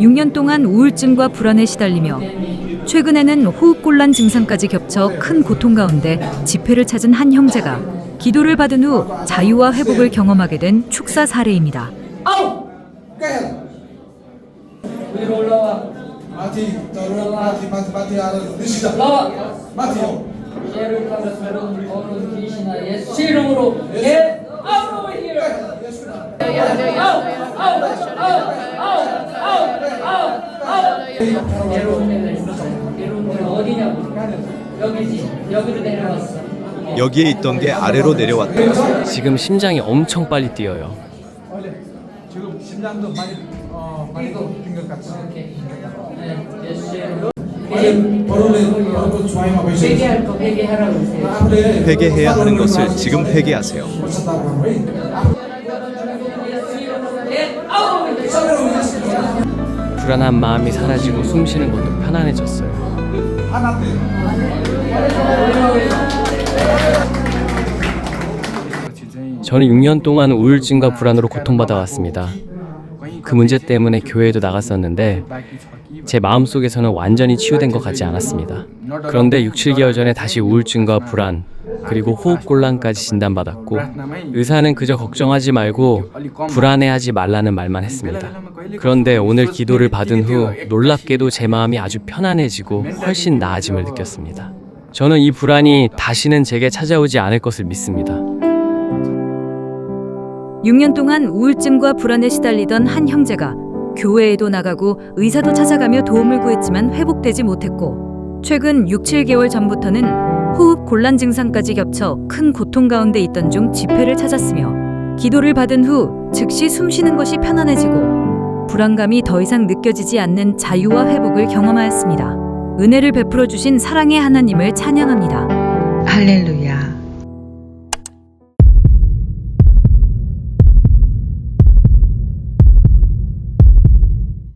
6년 동안 우울증과 불안에 시달리며 최근에는 호흡곤란 증상까지 겹쳐 큰 고통 가운데 집회를 찾은 한 형제가 기도를 받은 후 자유와 회복을 경험하게 된 축사 사례입니다. 예수 이름으로 예 here out out out 여기에 있던 게 아래로 내려왔다. 지금 심장이 엄청 빨리 뛰어요. 지금 심장도 많이 어 많이 뛴것 같아. 이렇게 네. 회개할 거 회개하라고 회개해야 하는 것을 지금 회개하세요. 고쳤다고 하는 거예요. 예수 이름으로 예 out over here 불안한 마음이 사라지고 숨 쉬는 것도 편안해졌어요. 저는 6년 동안 우울증과 불안으로 고통받아 왔습니다. 그 문제 때문에 교회에도 나갔었는데 제 마음속에서는 완전히 치유된 것 같지 않았습니다. 그런데 6, 7개월 전에 다시 우울증과 불안 그리고 호흡곤란까지 진단받았고 의사는 그저 걱정하지 말고 불안해하지 말라는 말만 했습니다. 그런데 오늘 기도를 받은 후 놀랍게도 제 마음이 아주 편안해지고 훨씬 나아짐을 느꼈습니다. 저는 이 불안이 다시는 제게 찾아오지 않을 것을 믿습니다. 6년 동안 우울증과 불안에 시달리던 한 형제가 교회에도 나가고 의사도 찾아가며 도움을 구했지만 회복되지 못했고 최근 6, 7개월 전부터는 호흡 곤란 증상까지 겹쳐 큰 고통 가운데 있던 중 집회를 찾았으며 기도를 받은 후 즉시 숨 쉬는 것이 편안해지고 불안감이 더 이상 느껴지지 않는 자유와 회복을 경험하였습니다. 은혜를 베풀어 주신 사랑의 하나님을 찬양합니다. 할렐루야.